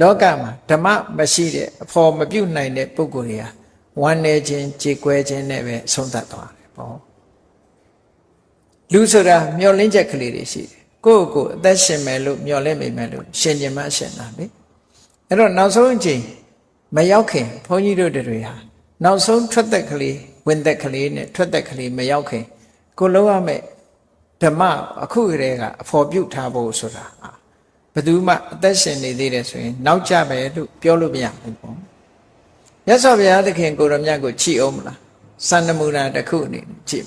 လောကမှာဓမ္မမရှိတဲ့အဖော်မပြုတ်နိုင်တဲ့ပုဂ္ဂိုလ်တွေဟာဝမ်းနေခြင်းကြေကွဲခြင်းနဲ့ပဲဆုံးသက်သွားတယ်ပေါ့လူဆိုတာမျောလင်းချက်ကလေးတွေရှိတယ်ကိုယ့်ကိုယ်အသက်ရှင်မယ်လို့မျောလင့်မိမယ်လို့ရှင်ကျင်မှရှင်တာလေအဲ့တော့နောက်ဆုံးအချိန်မရောက်ခင်ဘုန်းကြီးတို့တွေဟာနောက်ဆုံးထွက်သက်ကလေးဝင်သက်ကလေးနဲ့ထွက်သက်ကလေးမရောက်ခင်ကိုလုံးရမယ်ဓမ္မအခုကလေးကအဖော်ပြုတ်ထားဖို့ဆိုတာဟာ ဘယ်သူမှအသက်ရှင်နေသေးတယ်ဆိုရင် နောက်ကြပဲလို့ပြောလို့မရဘူးပေါ့မြတ်စွာဘုရားသခင်ကိုရမြတ်ကိုချီအောင်မလားစန္ဒမူနာတစ်ခုအနေနဲ့ကြည့်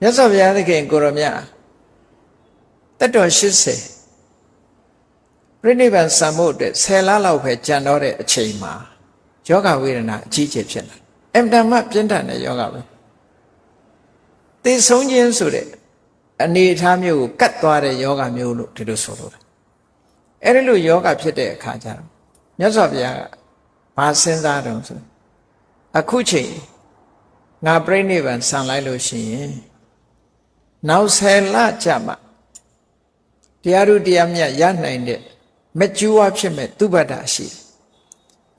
မြတ်စွာဘုရားသခင်ကိုရမြတ်တက်တော်80ပြိဋိဘံစံဖို့အတွက်10လလောက်ပဲကြံတော့တဲ့အချိန်မှာယောဂဝေဒနာအကြီးကျယ်ဖြစ်လာအင်တန်မှပြင်းထန်တဲ့ယောဂပဲသိဆုံးခြင်းဆိုတဲ့အနေအထားမျိုးကိုကတ်သွားတဲ့ယောဂမျိုးလို့ဒီလိုဆိုလို့ အဲ့ဒီလိုယောဂဖြစ်တဲ့အခါကျတော့မြတ်စွာဘုရားကဘာစဉ်းစားတုံးဆိုအခုချိန်ငါပြိဋိဘံဆံလိုက်လို့ရှိရင်နောက်10လကြာမှတရားဥတရားမြတ်ရနိုင်တဲ့မကျူးဝဖြစ်မဲ့သူပတ္တရှိတယ်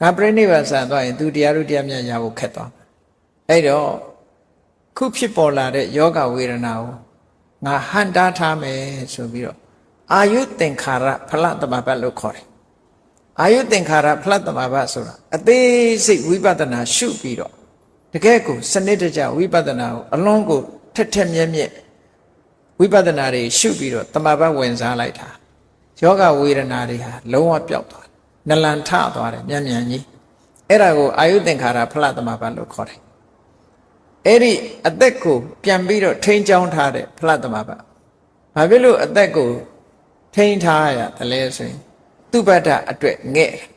ငါပြိဋိဘံဆံသွားရင် သူတရားဥတရားမြတ်ရဖို့ခက်သွားမယ်အဲ့တော့ခုဖြစ်ပေါ်လာတဲ့ယောဂဝေဒနာကိုငါဟန်တားထားမယ်ဆိုပြီးတော့ အာယုသင်္ခါရဖလတမဘတ်လို့ခေါ်တယ်အာယုသင်္ခါရဖလတမဘတ်ဆိုတာအသေးစိတ်ဝိပဿနာရှုပြီးတော့တကယ်ကိုစနစ်တကျဝိပဿနာကိုအလွန်ကိုထက်ထက်မြက်မြက်ဝိပဿနာတွေရှုပြီးတော့တမဘတ်ဝင်စားလိုက်တာယောဂဝေဒနာတွေဟာလုံးဝပျောက်သွားတယ်နလန်ထသွားတယ်မြန်မြန်ကြီးအဲ့ဒါကိုအာယုသင်္ခါရဖလတမဘတ်လို့ခေါ်တယ်အဲ့ဒီအသက်ကိုပြန်ပြီးတော့ထိန်းချောင်းထားတဲ့ဖလတမဘတ်ဘာဖြစ်လို့အသက်ကို ထိန်းထားရတယ်လဲဆိုရင်သူပတ္တအတွက်ငဲ့တယ်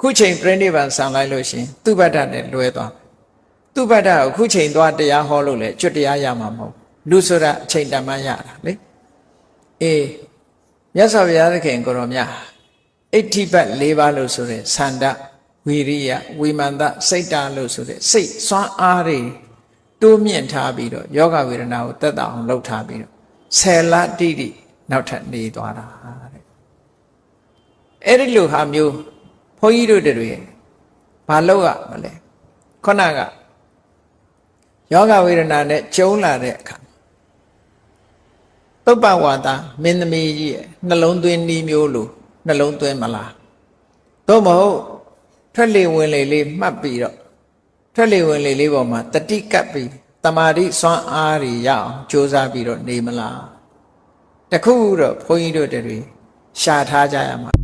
ခုချိန်ပြိဋိဘံဆံလိုက်လို့ရှရင်သူပတ္တနဲ့လွဲသွားမယ်သူပတ္တကိုခုချိန်သွားတရားဟောလို့လေကျွတ်တရားရမှာမဟုတ်လူဆိုတာအချိန်တန်မှရတာလေအေးမြတ်စွာဘုရားသခင်ကိုရောမြတ်အဋ္ဌိပတ်၄ပါးလို့ဆိုတဲ့သန္တဝီရိယဝိမာန်တစိတ်တာလို့ဆိုတဲ့စိတ်စွမ်းအားတွေတိုးမြင့်ထားပြီးတော့ယောဂဝေဒနာကိုတက်တာအောင်လုပ်ထားပြီးတော့ဆယ်လတိတိ နောက်ထပ်နေသွားတာတဲ့အဲ့ဒီလိုဟာမျိုးဘုန်းကြီးတို့တွေဘာလုပ်ရမလဲခုနကယောဂဝေဒနာနဲ့ကျုံလာတဲ့အခါသုပ္ပဝါဒမင်းသမီးကြီးရဲ့နှလုံးသွင်းနည်းမျိုးလိုနှလုံးသွင်းမလားသို့မဟုတ်ထွက်လေဝင်လေလေးမှတ်ပြီးတော့ထွက်လေဝင်လေလေးပေါ်မှာတတိကပ်ပြီးတမာတိစွမ်းအားတွေရအောင်ကြိုးစားပြီးတော့နေမလား တခုတော့ဘုန်းကြီးတို့တွေရှာထားကြရမှာ